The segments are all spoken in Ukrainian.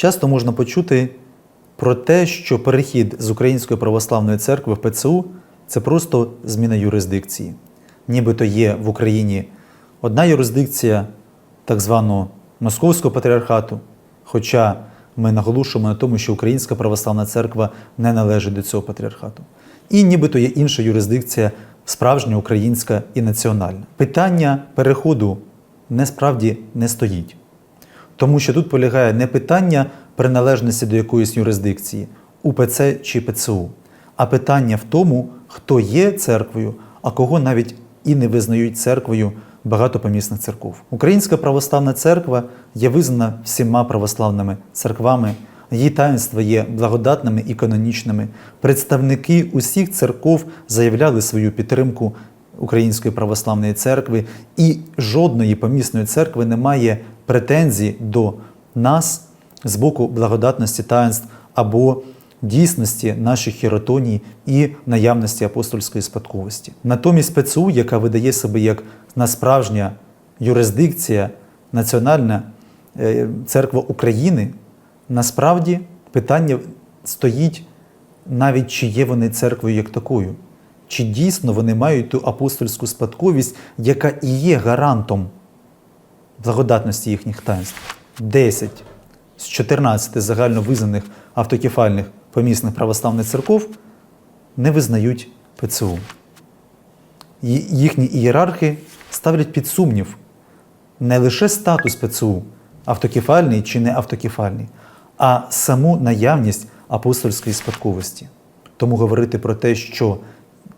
часто можна почути про те, що перехід з Української православної церкви в ПЦУ це просто зміна юрисдикції. Нібито є в Україні одна юрисдикція так званого Московського патріархату, хоча ми наголошуємо на тому, що Українська православна церква не належить до цього патріархату. І нібито є інша юрисдикція, справжня українська і національна. Питання переходу насправді не стоїть. Тому що тут полягає не питання приналежності до якоїсь юрисдикції, УПЦ чи ПЦУ, а питання в тому, хто є церквою, а кого навіть і не визнають церквою багато помісних церков. Українська православна церква є визнана всіма православними церквами. Її таїнства є благодатними і канонічними. Представники усіх церков заявляли свою підтримку Української православної церкви, і жодної помісної церкви не має претензій до нас з боку благодатності таїнств або дійсності наших хіротоній і наявності апостольської спадковості. Натомість ПЦУ, яка видає себе як насправжня юрисдикція, національна е, церква України, насправді питання стоїть навіть чи є вони церквою як такою, чи дійсно вони мають ту апостольську спадковість, яка і є гарантом благодатності їхніх таїнств. 10 з 14 загальновизнаних автокефальних помісних православних церков не визнають ПЦУ. Їхні ієрархи ставлять під сумнів не лише статус ПЦУ, автокефальний чи не автокефальний, а саму наявність апостольської спадковості. Тому говорити про те, що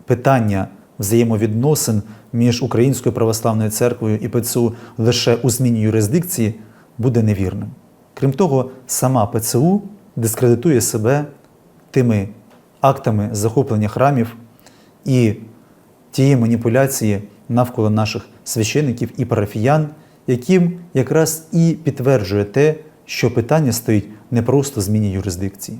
питання взаємовідносин між Українською православною церквою і ПЦУ лише у зміні юрисдикції буде невірним. Крім того, сама ПЦУ дискредитує себе тими актами захоплення храмів і тієї маніпуляції навколо наших священиків і парафіян, яким якраз і підтверджує те, що питання стоїть не просто зміні юрисдикції.